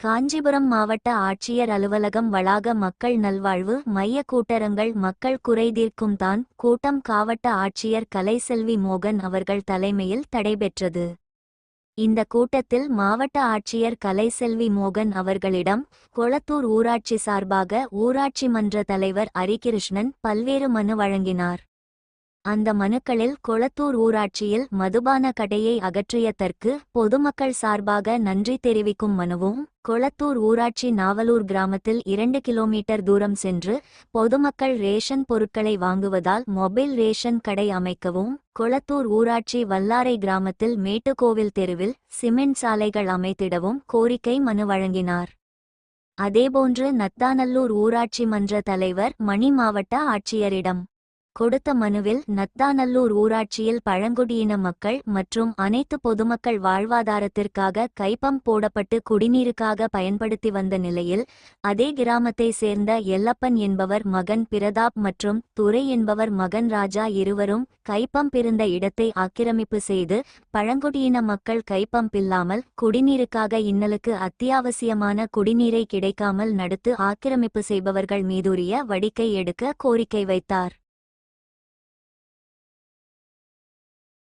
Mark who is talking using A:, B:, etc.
A: காஞ்சிபுரம் மாவட்ட ஆட்சியர் அலுவலகம் வளாக மக்கள் நல்வாழ்வு மைய கூட்டரங்கள் மக்கள் குறைதீர்க்கும் தான் கூட்டம் காவட்ட ஆட்சியர் கலைசெல்வி மோகன் அவர்கள் தலைமையில் தடைபெற்றது. இந்த கூட்டத்தில் மாவட்ட ஆட்சியர் கலைசெல்வி மோகன் அவர்களிடம் கொளத்தூர் ஊராட்சி சார்பாக ஊராட்சி மன்ற தலைவர் அரிகிருஷ்ணன் பல்வேறு மனு வழங்கினார். அந்த மனுக்களில் கொளத்தூர் ஊராட்சியில் மதுபான கடையை அகற்றியதற்கு பொதுமக்கள் சார்பாக நன்றி தெரிவிக்கும் மனுவும் கொளத்தூர் ஊராட்சி நாவலூர் கிராமத்தில் இரண்டு கிலோமீட்டர் தூரம் சென்று பொதுமக்கள் ரேஷன் பொருட்களை வாங்குவதால் மொபைல் ரேஷன் கடை அமைக்கவும் கொளத்தூர் ஊராட்சி வல்லாரை கிராமத்தில் மேட்டுக்கோவில் தெருவில் சிமெண்ட் சாலைகள் அமைத்திடவும் கோரிக்கை மனு வழங்கினார். அதேபோன்று நத்தாநல்லூர் ஊராட்சி மன்ற தலைவர் மணி மாவட்ட ஆட்சியரிடம் கொடுத்த மனுவில் நத்தாநல்லூர் ஊராட்சியில் பழங்குடியின மக்கள் மற்றும் அனைத்து பொதுமக்கள் வாழ்வாதாரத்திற்காக கைப்பம்ப் போடப்பட்டு குடிநீருக்காக பயன்படுத்தி வந்த நிலையில் அதே கிராமத்தை சேர்ந்த எல்லப்பன் என்பவர் மகன் பிரதாப் மற்றும் துரை என்பவர் மகன் ராஜா இருவரும் கைப்பம்ப் இருந்த இடத்தை ஆக்கிரமிப்பு செய்து பழங்குடியின மக்கள் கைப்பம்ப் இல்லாமல் குடிநீருக்காக இன்னலுக்கு அத்தியாவசியமான குடிநீரை கிடைக்காமல் நடத்து ஆக்கிரமிப்பு செய்பவர்கள் மீதுரிய வடிக்கை எடுக்க கோரிக்கை வைத்தார்.